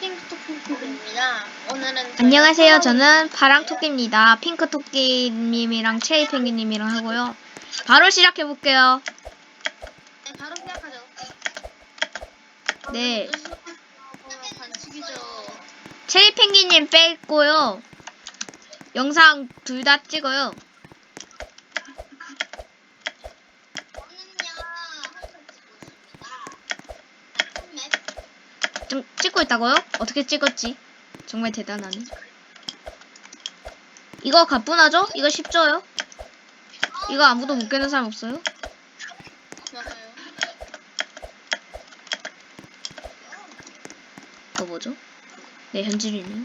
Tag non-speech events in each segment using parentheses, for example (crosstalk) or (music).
핑크토핑크입니다. 오늘은 안녕하세요. 저는. 파랑토끼입니다. 핑크토끼님이랑 체리펭귄님이랑 하고요. 바로 시작해볼게요. 네, 바로 시작하죠. 네. 체리펭귄님 뺐고요. 영상 둘 다 찍어요. 좀 찍고 있다고요? 어떻게 찍었지? 정말 대단하네. 이거 가뿐하죠? 이거 쉽죠요? 이거 아무도 못 깨는 사람 없어요? 그거 뭐죠? 네, 현질이네요.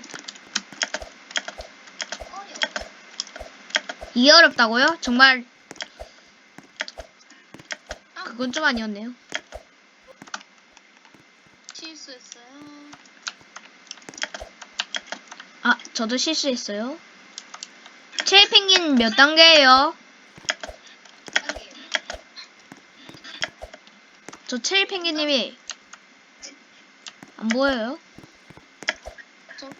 이게 어렵다고요? 정말 그건 좀 아니었네요. 실수했어요. 아, 저도 실수했어요. 체리펭귄 몇 단계예요? 저 체리펭귄님이 안 보여요? 저거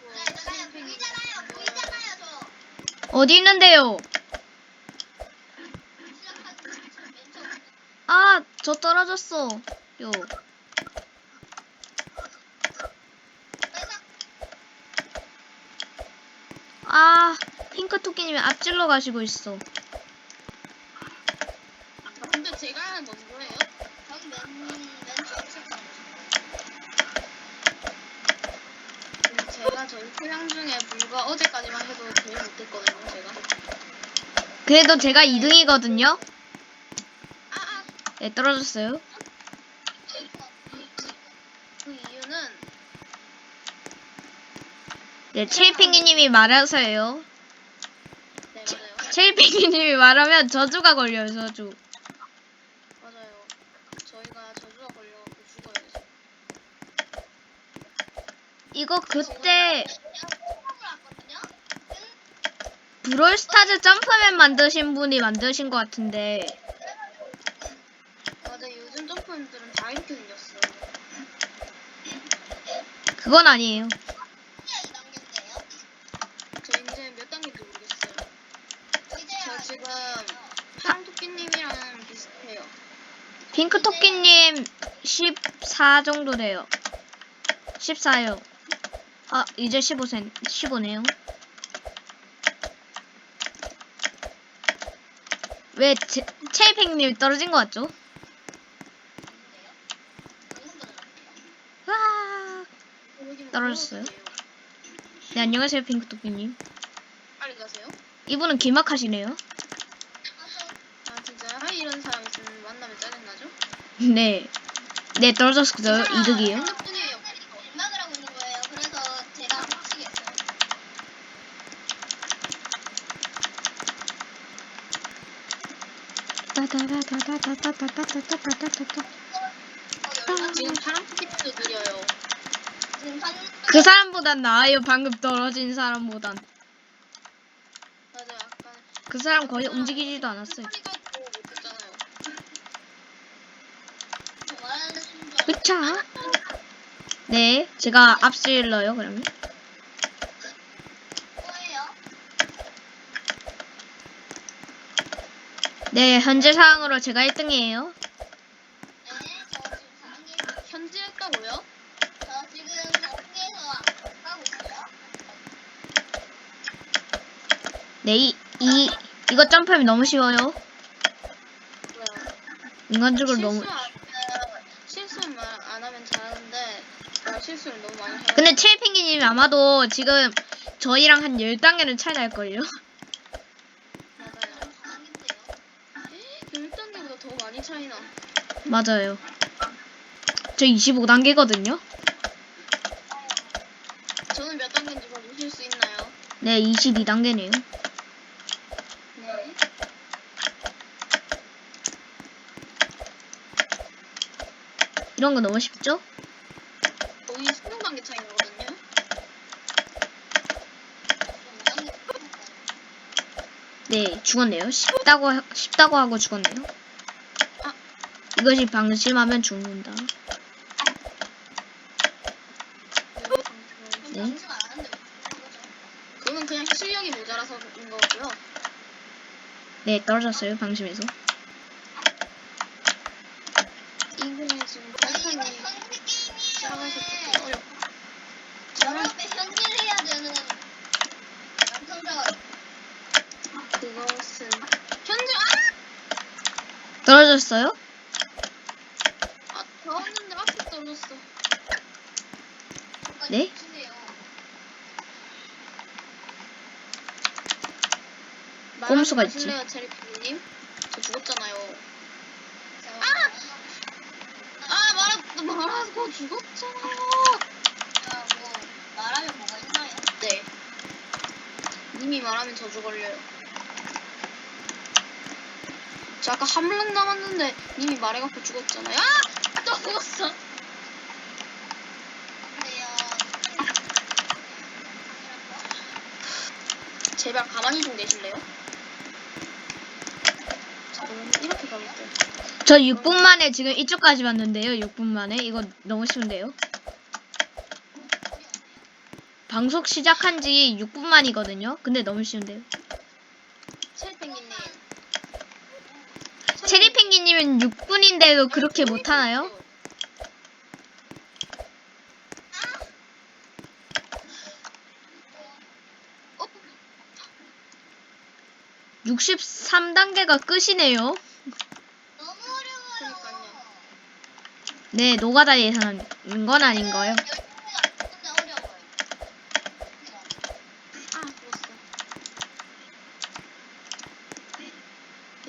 핑크토핑크 어디 있는데요? 아, 저 떨어졌어. 요. 아, 핑크 토끼님이 앞질러 가시고 있어. 아, 근데 제가 먼저예요? 음, 제가 저희 태양 중에 불과 어제까지만 해도 제일 못했거든요, 제가. 그래도 제가 2등이거든요. 아, 아, 네, 떨어졌어요. 그 이유는 네. 네, 맞아요. 체리펭귄님이 말하면 저주가 걸려요, 저주. 맞아요. 저희가 저주가 걸려갖고 죽어요. 이제. 이거 그때 브롤스타즈 점프맨 만드신 분이 만드신 것 같은데 맞아, 요즘 점프들은 다 이렇게 생겼어요. 그건 아니에요. 저 이제 몇 단계인지 모르겠어요. 저 지금 파랑토끼님이랑 비슷해요. 핑크토끼님 14 정도 돼요. 14요. 아, 이제 15센, 15네요. 왜 제, 체이팽님 떨어진 것 같죠? 와. 떨어졌어요? 네, 안녕하세요, 핑크토끼님. 이분은 길막하시네요. 아 진짜 아 이런 사람 있으면 만나면 짜증나죠? 네. 네, 떨어졌어요. 이득이에요. 핸드폰이에요. 음악을 하고 있는 거예요. 그래서 제가 미치겠어요. 지금 파랑토끼도 느려요. 지금 한그 사람보단 나아요. 방금 떨어진 사람보단. 맞아 약간 그 사람 거의 움직이지도 않았어요. 소리가 더 못했잖아요. 그쵸? 네, 제가 앞질러요, 그러면. 네, 현재 상황으로 제가 1등이에요. 네, 저 지금 4단계, 현질했다고요? 저 지금 4단계에서 가고 있어요. 네, 이, 이, 이거 점프하면 너무 쉬워요. 인간적으로 너무. 실수 안 하면 실수만 안 하면 잘하는데 제가 실수를 너무 많이 해요. 근데 체이펭귄님이 아마도 지금 저희랑 한 10단계는 차이 날걸요? 맞아요. 4단계인데요. 1단계보다 더 많이 차이나. 맞아요. 저 25단계거든요? 저는 몇 단계인지 봐주실 수 있나요? 네, 22단계네요. 네. 이런 거 너무 쉽죠? 거의 16단계 차이 나거든요. 지금 5단계. 네, 죽었네요. 쉽다고, 하- 쉽다고 하고 죽었네요. 아. 이것이 방심하면 죽는다. 네. 그런? 그거는 그냥 실력이 모자라서인 거고요. 네, 떨어졌어요, 방심에서. 이분이 지금 발판이 현질 왜? 조금 어렵고. 저런 때 현질을 해야 되는 남성자가 그것은 현재 아! 떨어졌어요? 아 나왔는데 앞에 떨어졌어. 네? 주세요. 꼼수가 있지. 실래요 체리피님? 저 죽었잖아요. 아! 아 말아 말아서 죽었잖아요. 야, 뭐 말하면 뭐가 있나요? 네. 님이 말하면 저주 걸려요. 저 아까 한번 남았는데 님이 말해갖고 죽었잖아요. 아! 또 죽었어. 제발 가만히 좀 계실래요? 자, 그럼 이렇게 가볼게요. 저 6분 만에 지금 이쪽까지 왔는데요, 6분 만에. 이거 너무 쉬운데요? 방송 시작한 지 6분 만이거든요? 근데 너무 쉬운데요? 체리펭귄님. 체리펭귄님은 6분인데도 그렇게 못하나요? 어? 63단계가 끝이네요. 네, 노가다 예상한 건 아닌 거예요. 근데 어려워요. 아, 죽었어.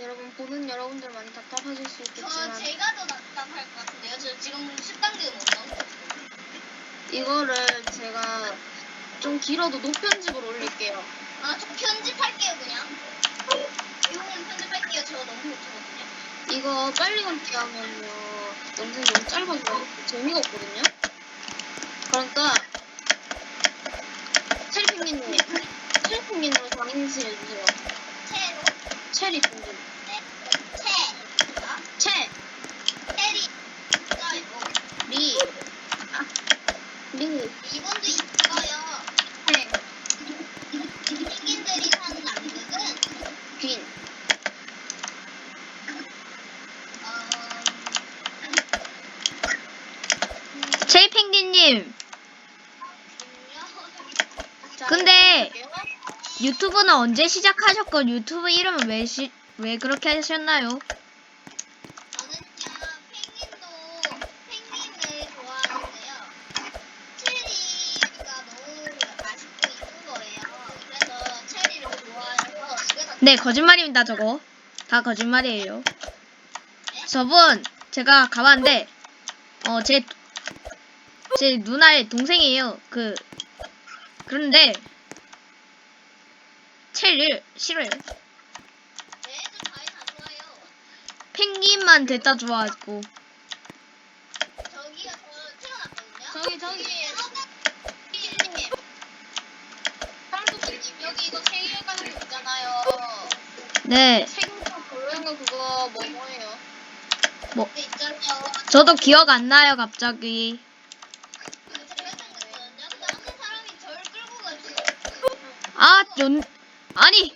여러분, 보는 여러분들 많이 답답하실 수 저 있겠지만, 제가 더 답답할 것 같은데요. 저 지금 10단계 못 나오고 이거를 제가 좀 길어도 노편집으로 올릴게요. 아, 저 편집할게요, 그냥. 이거는 편집할게요. 저 너무 못하거든요. 이거 빨리 걷기 하면요, 영상이 너무 짧아서 재미가 없거든요? 그러니까, 체리펭귄님, 체리펭귄으로 장인신 해주세요. 채로, 체리펭귄. 네, 채, 아, 채, 체리, 있어요. 리, 아, 리, 이분도 있어요. 팽, 펭귄들이 사는 남극은, 빈. 어, 체리펭귄님, 자, 근데 볼게요. 유튜브는 언제 시작하셨고 유튜브 이름은 왜, 시, 왜 그렇게 하셨나요? 네, 거짓말입니다, 저거. 다 거짓말이에요. 저분, 제가 가봤는데, 어, 제, 제 누나의 동생이에요. 그, 그런데, 다 좋아요. 펭귄만 됐다 좋아하고. 저. 저기, 저기. 펭귄님, 쌍두님 여기 이거 생일 가는 거 있잖아요. 네, 생일과 별로인 거 그거 뭐 뭐예요? 뭐, 네, 있잖아요. 저도 기억 안 나요, 갑자기. 아, 연, 아니,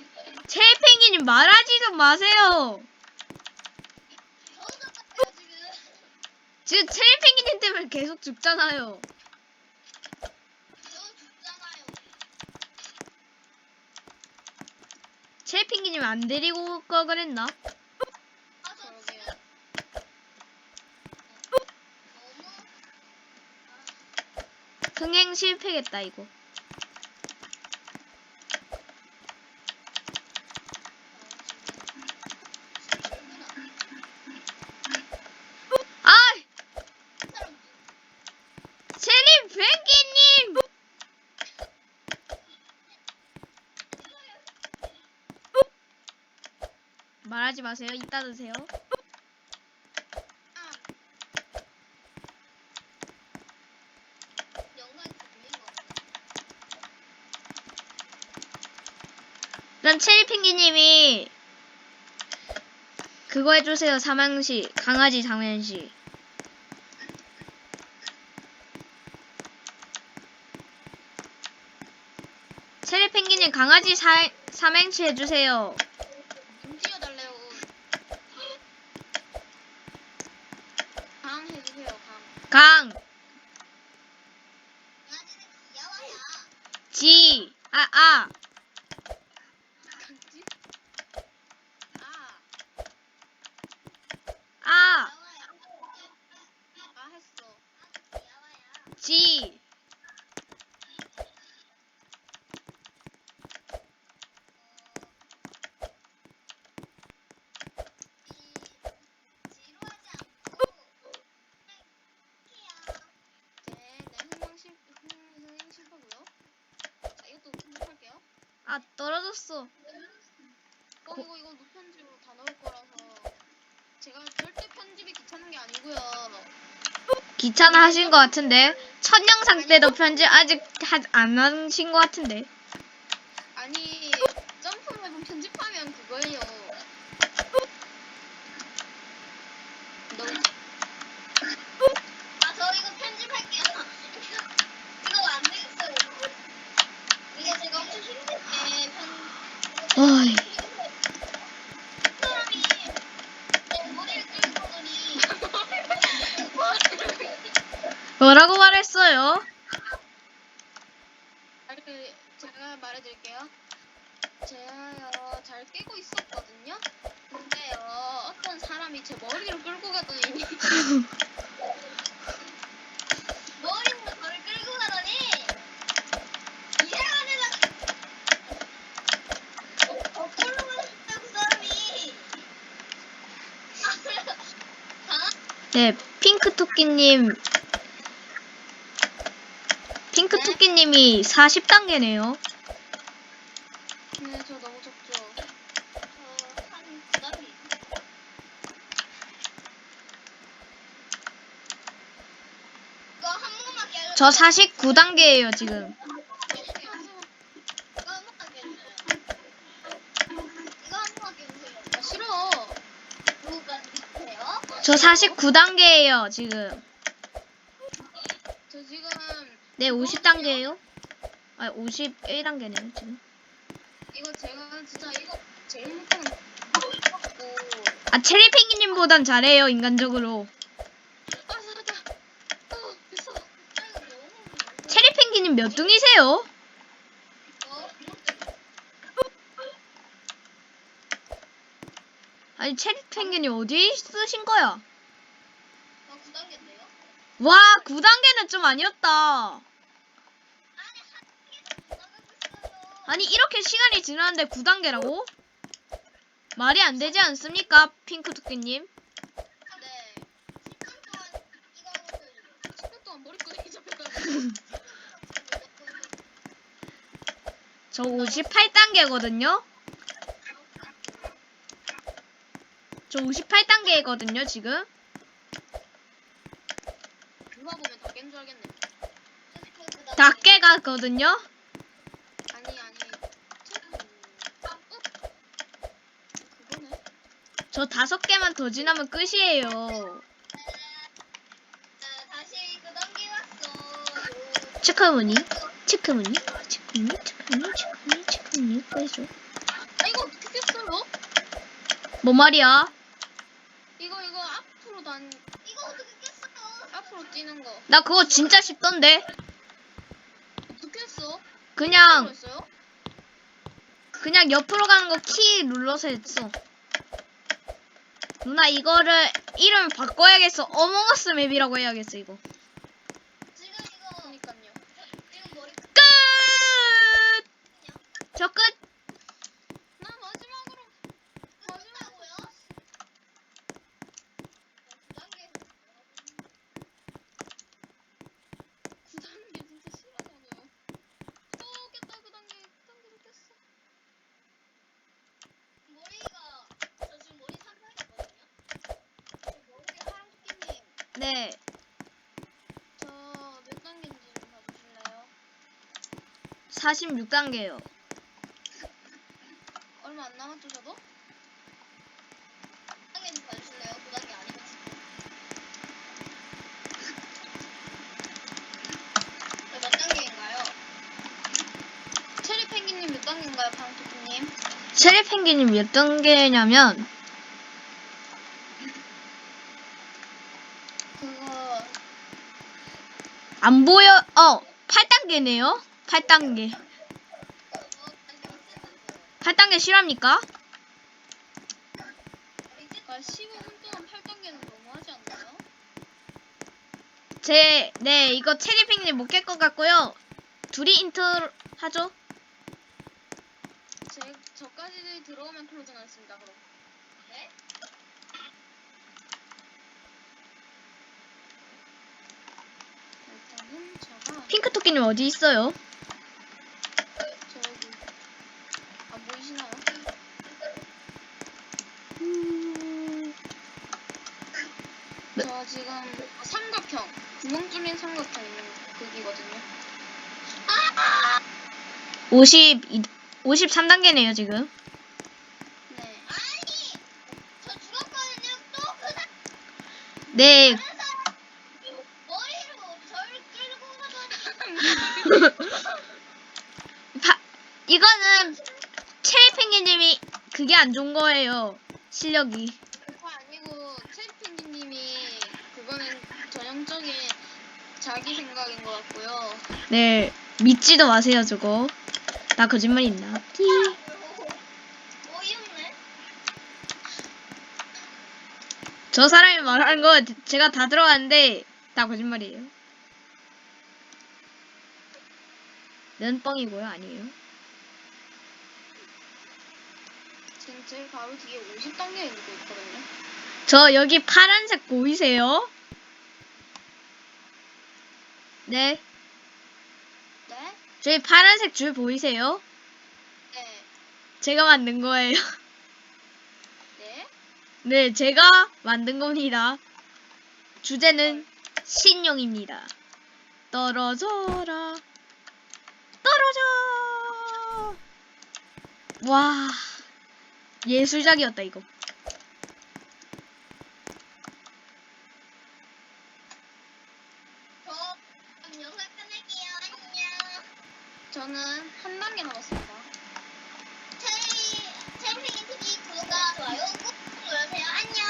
체리펭귄님 말하지도 마세요. 지금. 체리펭귄님 때문에 계속 죽잖아요. 체리펭귄님 안 데리고 올걸 그랬나? 흥행 실패겠다, 이거. 아! 체리 펭귄님! 말하지 마세요. 이따 드세요. 영상이 들린 거 같아요. 그럼 체리 펭귄님이 그거 해주세요. 삼행시. 강아지 펭귄님 강아지 사, 삼행시 해주세요. 좀 띄워달래요. 강 해주세요. 강. 강, 강아지는 귀여워요. 지, 아, 아, 강지? 아, 아, 귀여워요. 아 했어. 귀여워요. 지, 지- 지루하지 않고 행복해요. 네, 네 흥망 실 흥행 실패고요. 자, 이것도 편집할게요. 아, 떨어졌어. 어, 이거 이거 무편집으로 다 넣을 거라서 제가 절대 편집이 귀찮은 게 아니고요. 귀찮아 하신 것 같은데. 첫 영상 때도 편집 아직 하, 안 하신 것 같은데. 아니 점프맵은 편집하면 그거예요. 너 아, 저 이거 편집할게요. 이거 안 되겠어요. 이게 제가 엄청 힘들게 편. 어이. 사람이 내 머리를 끌고 오더니 뭐라고 말했어요? 아니, 그, 제가 말해드릴게요. 제가요 잘 깨고 있었거든요. 근데요 어떤 사람이 제 머리를 끌고 가더니 (laughs) 머리로 저를 끌고 가더니 이상한 애가 거꾸로 가셨다고 사람이 아, 네, 핑크토끼님. 핑크토끼님이 40단계네요. 네 저 너무 적죠. 저한 부담이 이거 한 번만 깨줘 저 49단계예요, 지금. 저 49단계예요, 지금. 저 지금 네, 50단계예요. 아, 51단계네요, 지금. 이거 제가 진짜 이거 제일 못하는 거. 아, 체리펭귄님보단 잘해요, 인간적으로. 아 살았다. 어 됐어. 아 이거 너무 체리펭귄 님 몇 등이세요? 어? 아니, 체리 펭귄이 어디 쓰신 거야? 저 9단계인데요? 와, 9단계는 좀 아니었다. 아니 이렇게 시간이 지났는데 9단계라고? 말이 안 되지 않습니까, 핑크 토끼님? 네. 10분 동안 이거 하고 있어요 10분 동안 머리끄댕이 잡혀가지고. 저 58단계거든요? 저 58단계거든요, 지금? 누가 보면 다 깬 줄 알겠네. 다 깨가거든요? 아니 아니. 저 다섯 개만 더 지나면 끝이에요. 9단계 왔어 체크무늬, 체크무늬, 체크무늬, 체크무늬, 체크무늬, 체크무늬, 빼줘. 아 이거 어떻게 깼어요? 뭐 말이야? 이거 이거 앞으로 단 이거 어떻게 깼어요? 앞으로 뛰는 거. 나 그거 진짜 쉽던데? 어떻게 했어? 그냥, 했어요? 그냥 옆으로 가는 거 키 눌러서 했어. 누나 이거를 이름 바꿔야겠어. 어몽어스 맵이라고 해야겠어 이거. 지금 이거 그러니까요. 지금 머리 끝! 저 끝. 나 마지막으로 끝났다고요? 9단계 9단계 진짜 싫어하잖아요. 또 깼다 9단계 9단계도 깼어. 머리가 저 지금 머리 상상했거든요 머리 하랑토끼님 네. 저 몇 단계인지 좀 봐주실래요? 46단계요. 얼마 안 남았죠 저도? 9단계 좀 봐주실래요? 9단계 아니면 몇 단계인가요? 체리 펭귄 단계인가요, 방토끼님? 체리 펭귄이 몇 단계냐면 그거 안 보여. 어, 8단계네요. 8단계. 8단계 실합니까? 아, 15분 동안 8단계는 너무하지 않나요? 제, 네, 이거 체리 펭귄이 못깰 것 같고요. 둘이 인트 하죠? 제 저까지 들어오면 클로징 하겠습니다. 그럼. 네? 일단은 제가 핑크 토끼님 어디 있어요? 저기 안 보이시나요? 지금 삼각형 구멍 뚫린 삼각형 극이거든요. 50, 53단계네요, 지금. 네. 아니! 저 죽었거든요. 또 그 사람 네, 머리로 저를 끌고 가더니 (laughs) 파, 이거는 체리 펭귄님이 그게 안 좋은 거예요. 실력이. 그거 아니고 체리핑기님이 그거는 전형적인 자기 생각인 것 같고요. 네, 믿지도 마세요, 저거. 나 거짓말 있나? 띠. 어이없네. 저 사람이 말하는 거 제가 다 들어갔는데 다 거짓말이에요. 는 뻥이고요, 아니에요. 지금 제 바로 뒤에 50단계에 누고 있거든요. 저 여기 파란색 보이세요? 네, 네? 저기 파란색 줄 보이세요? 네. 제가 만든 거예요. 네? 네, 제가 만든 겁니다. 주제는 신용입니다. 떨어져라. 떨어져. 와, 예술작이었다 이거. 저 그럼 영상 끝낼게요. 안녕. 저는 한 단계 남았습니다. 체리 체리핑이 TV 구독과 좋아요 꾹 눌러주세요. 안녕.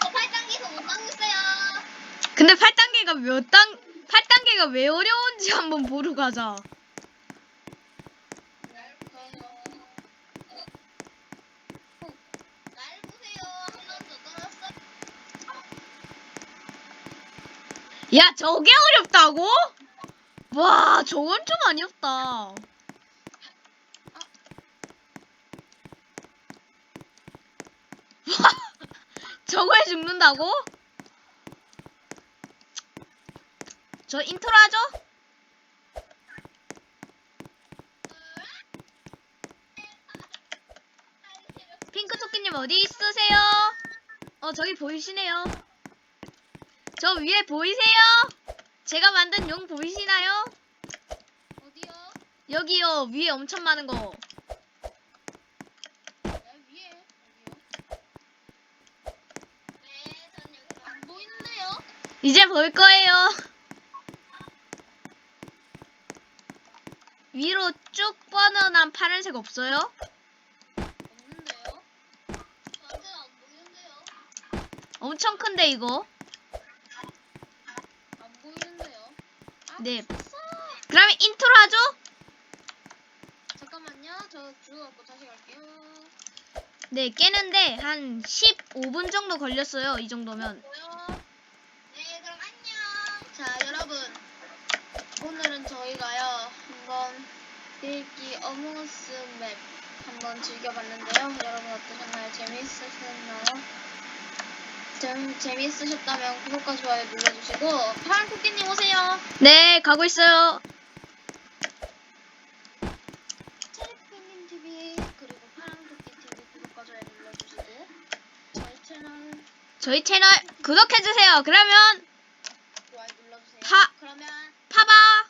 저 8단계에서 못 가고 있어요. 근데 8단계가 몇 단, 8단계가 왜 어려운지 한번 보러 가자. 날 보세요. 날 보세요. 한 번 더 떨었어. 야, 저게 어렵다고? 와, 저건 좀 아니었다. (laughs) 저거에 죽는다고? 저 인트로 하죠? 핑크 토끼님 어디 있으세요? 어, 저기 보이시네요. 저 위에 보이세요? 제가 만든 용 보이시나요? 어디요? 여기요, 위에 엄청 많은 거. 네, 위에. 네, 전 여기서 안 보이는데요? 이제 볼 거예요. 위로 쭉 뻗어난 파란색 없어요? 없는데요? 저한테는 안 보이는데요. 엄청 큰데 이거. 안 보이는데요? 아, 네. 그러면 인트로 하죠? 잠깐만요. 저 죽어갖고 다시 갈게요. 네, 깨는데 한 15분 정도 걸렸어요. 이 정도면. 네, 그럼 안녕. 자, 여러분. 오늘은 저희가요, 한번 읽기 어몽어스 맵 한번 즐겨봤는데요. 여러분 어떠셨나요? 재미있으셨나요? 재미, 있으셨다면 구독과 좋아요 눌러주시고 파란 토끼님 오세요. 네, 가고 있어요. 체리피님 TV 그리고 파란 토끼 TV 구독과 좋아요 눌러주시고 저희 채널 저희 채널 구독해주세요. 그러면 좋아요 눌러주세요. 파 그러면 파바